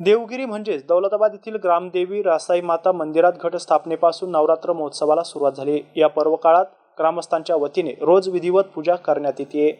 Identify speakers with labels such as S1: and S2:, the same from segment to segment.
S1: देवगिरी म्हणजेच दौलताबाद येथील ग्रामदेवी रासाई माता मंदिरात घटस्थापनेपासून नवरात्र महोत्सवाला सुरुवात झाली. या पर्व काळात ग्रामस्थांच्या वतीने रोज विधिवत पूजा करण्यात येते.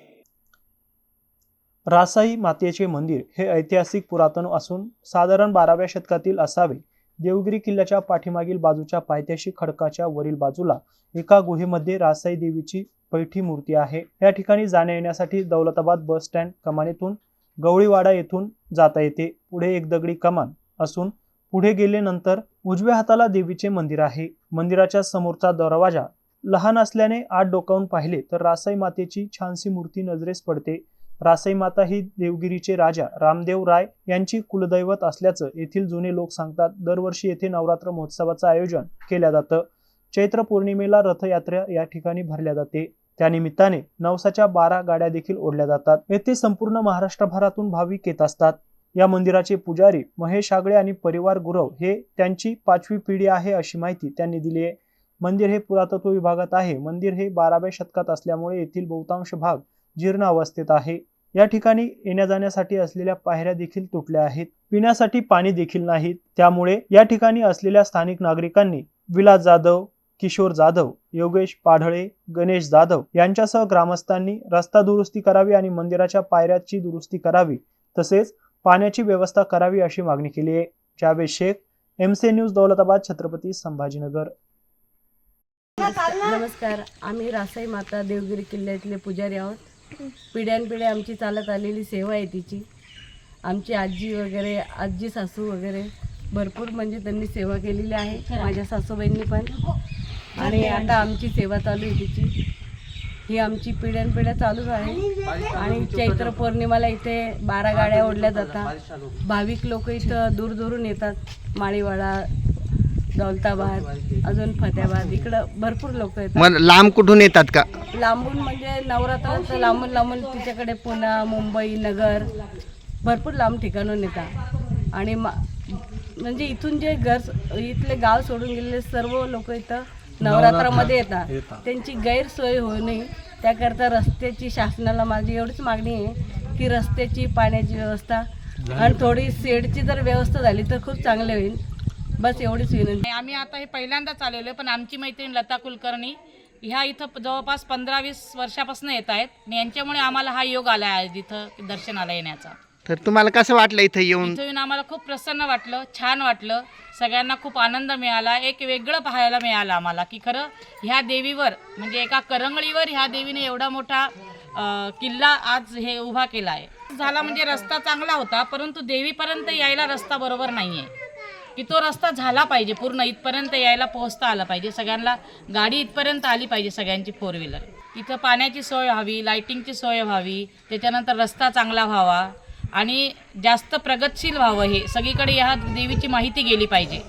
S1: रासाई मातेचे मंदिर हे ऐतिहासिक पुरातन असून साधारण बाराव्या शतकातील असावे. देवगिरी किल्ल्याच्या पाठीमागील बाजूच्या पायथ्याशी खडकाच्या वरील बाजूला एका गुहेमध्ये रासाई देवीची पैठी मूर्ती आहे. या ठिकाणी जाण्या येण्यासाठी दौलताबाद बस स्टँड कमानीतून गवळीवाडा येथून जाता येते. पुढे एक दगडी कमान असून पुढे गेल्यानंतर उजव्या हाताला देवीचे मंदिर आहे. मंदिराच्या समोरचा दरवाजा लहान असल्याने आत डोकावून पाहिले तर रासाई मातेची छानशी मूर्ती नजरेस पडते. रासाई माता ही देवगिरीचे राजा रामदेव राय यांची कुलदैवत असल्याचं येथील जुने लोक सांगतात. दरवर्षी येथे नवरात्र महोत्सवाचं आयोजन केल्या जातं. चैत्र पौर्णिमेला रथयात्रा या ठिकाणी भरल्या जाते. त्यानिमित्ताने नवसाच्या बारा गाड्या देखील ओढल्या जातात. येथे संपूर्ण महाराष्ट्रभरातून भाविक येत असतात. या मंदिराचे पुजारी महेश आगळे आणि परिवार गुरव हे त्यांची पाचवी पिढी आहे अशी माहिती त्यांनी दिली आहे. मंदिर हे पुरातत्व विभागात आहे. मंदिर हे बाराव्या शतकात असल्यामुळे येथील बहुतांश भाग जीर्ण अवस्थेत आहे. या ठिकाणी येण्या जाण्यासाठी असलेल्या पायऱ्या देखील तुटल्या आहेत. पिण्यासाठी पाणी देखील नाहीत. त्यामुळे या ठिकाणी असलेल्या स्थानिक नागरिकांनी विलास जाधव किशोर जाधव योगेश पाढळे गणेश जाधव यांच्यासह ग्रामस्थांनी रस्ता दुरुस्ती करावी आणि मंदिराच्या पायऱ्याची दुरुस्ती करावी तसेच पाण्याची व्यवस्था करावी अशी मागणी केली आहे. Javed Shaikh MC news Daulatabad Chhatrapati Sambhajinagar.
S2: नमस्कार. आम्ही रासाई माता देवगिरी किल्ल्यातले पुजारी आहोत. पिढ्यानपिढ्या आमची चालत आलेली सेवा आहे तिची. आमची आजी वगैरे आजी सासू वगैरे भरपूर म्हणजे त्यांनी सेवा केलेली आहे. माझ्या सासूबाईंनी पण. आणि आता आमची सेवा चालू आहे तिची. ही आमची पिढ्यानपिढ्या चालूच आहे. आणि चैत्र पौर्णिमाला इथे बारा गाड्या ओढल्या जातात. भाविक लोक इथं दूरदूरून येतात. माळीवाडा दौलताबाद अजून फतेहाबाद. इकडं भरपूर लोक येतात.
S3: मग लांब कुठून येतात का?
S2: लांबून म्हणजे नवरात्राचं लांबून लांबून तिच्याकडे पुणे मुंबई नगर भरपूर लांब ठिकाणून येतात. आणि म्हणजे इथून जे घर इथले गाव सोडून गेलेले सर्व लोक इथं नवरात्रामध्ये येतात. त्यांची गैरसोय होऊ नये. त्याकरता रस्त्याची शासनाला माझी एवढीच मागणी आहे की रस्त्याची पाण्याची व्यवस्था आणि थोडी शेडची जर व्यवस्था झाली तर खूप चांगले होईल. बस एवढीच विनंती.
S4: नाही, आम्ही आता हे पहिल्यांदाच आलेलो आहे पण आमची मैत्रीण लता कुलकर्णी ह्या इथं जवळपास पंधरा वीस वर्षापासून येत आहेत आणि यांच्यामुळे आम्हाला हा योग आला आहे इथं दर्शनाला येण्याचा.
S3: तर तुम्हाला कसं वाटलं इथं येऊन?
S4: इथं येऊन आम्हाला खूप प्रसन्न वाटलं छान वाटलं. सगळ्यांना खूप आनंद मिळाला एक वेगळं पाहायला मिळालं आम्हाला की खरं ह्या देवीवर म्हणजे एका करंगळीवर ह्या देवीने एवढा मोठा किल्ला आज हे उभा केला आहे झाला म्हणजे रस्ता चांगला होता परंतु देवीपर्यंत यायला रस्ता बरोबर नाही आहे की तो रस्ता झाला पाहिजे पूर्ण इथपर्यंत यायला पोहोचता आला पाहिजे सगळ्यांना गाडी इथपर्यंत आली पाहिजे सगळ्यांची फोर व्हीलर इथं पाण्याची सोय व्हावी लाईटिंगची सोय व्हावी त्याच्यानंतर रस्ता चांगला व्हावा. आणि जास्त प्रगतशील व्हावं हे सगळीकडे ह्या देवीची माहिती गेली पाहिजे.